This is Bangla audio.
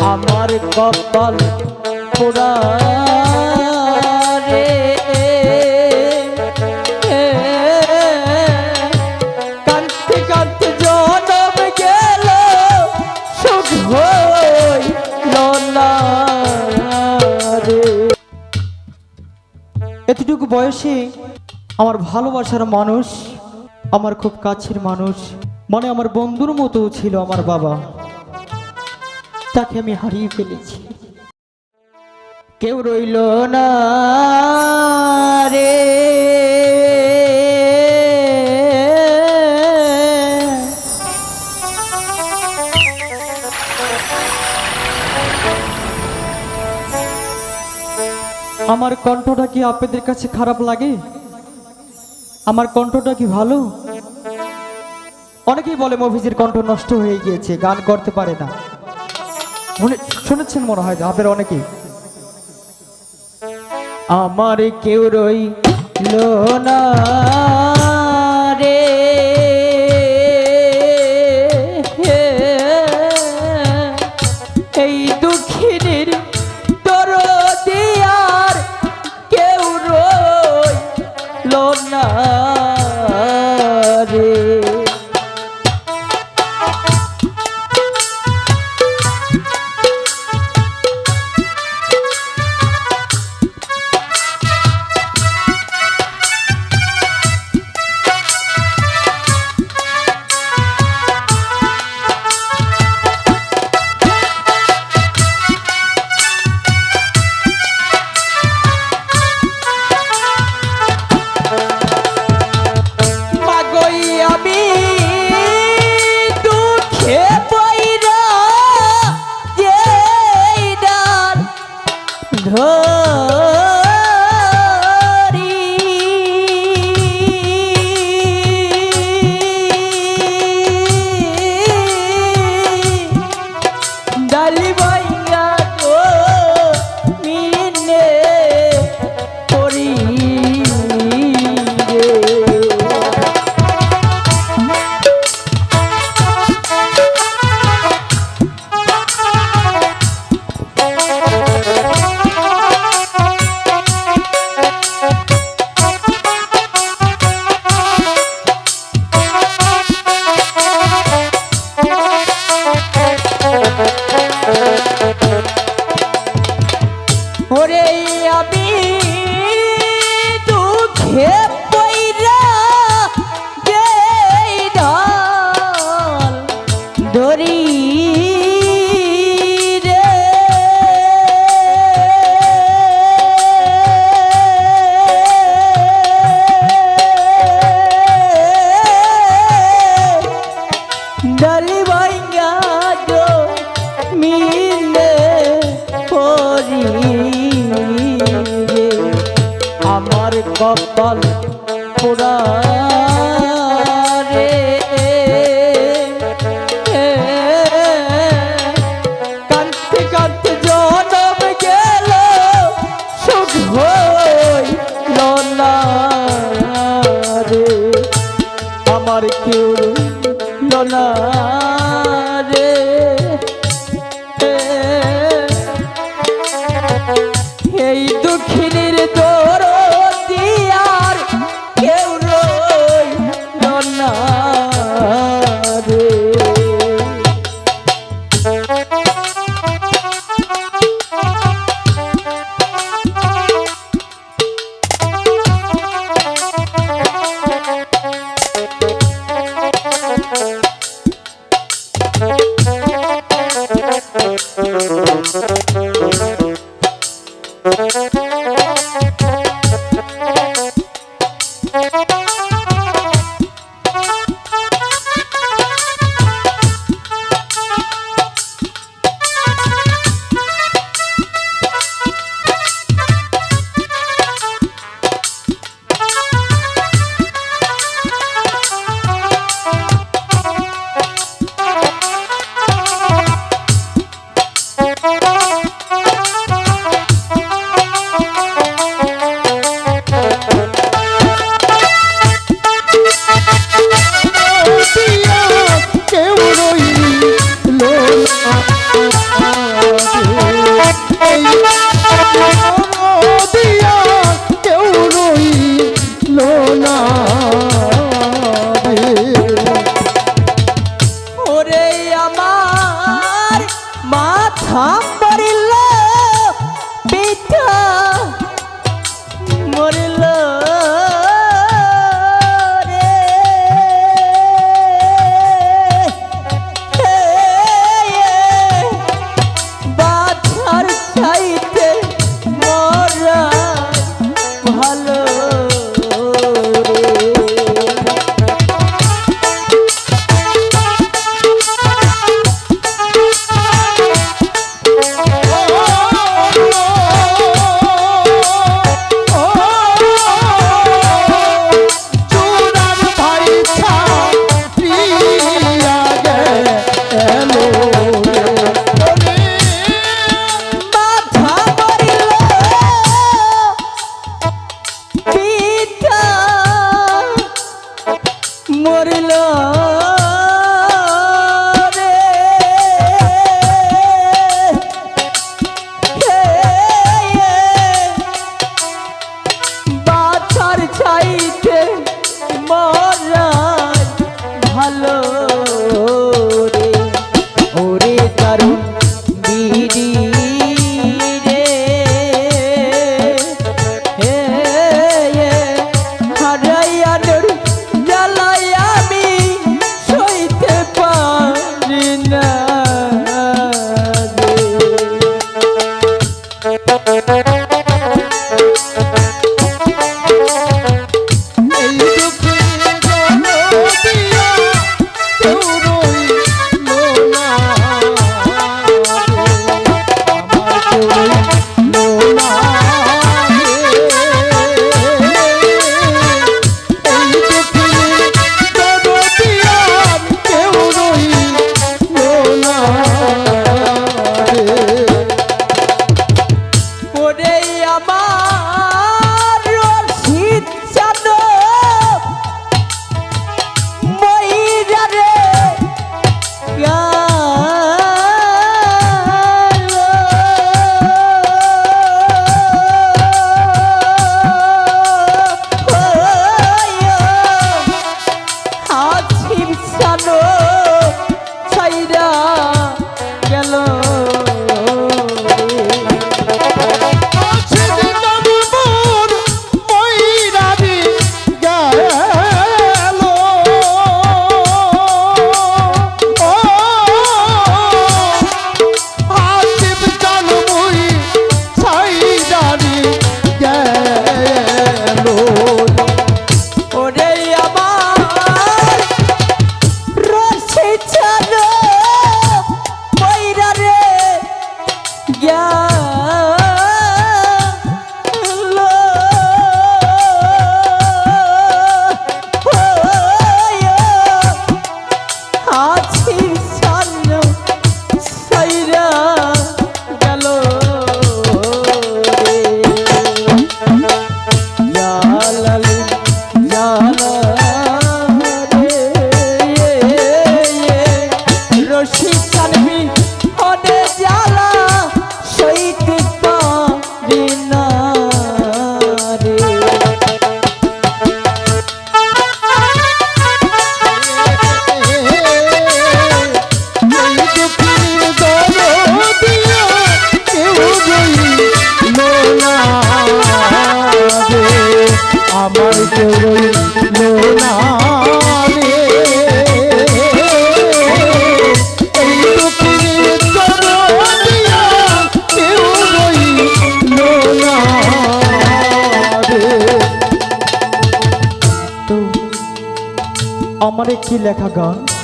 আমার কপাল পোড়া রে এতটুকু বয়সে আমার ভালোবাসার মানুষ, আমার খুব কাছের মানুষ মানে আমার বন্ধুর মতো ছিল আমার বাবা। তাকে আমি হারিয়ে ফেলেছি। কেউ রইল না রে। আমার কণ্ঠটা কি আপনাদের কাছে খারাপ লাগে? আমার কণ্ঠটা কি ভালো? অনেকেই বলে মফিজের কণ্ঠ নষ্ট হয়ে গিয়েছে, গান করতে পারে না। শুনেছেন মনে হয় আপনার অনেকে আমার কেউ রইল না। আমার কপাল পোড়া কি লেখা গান।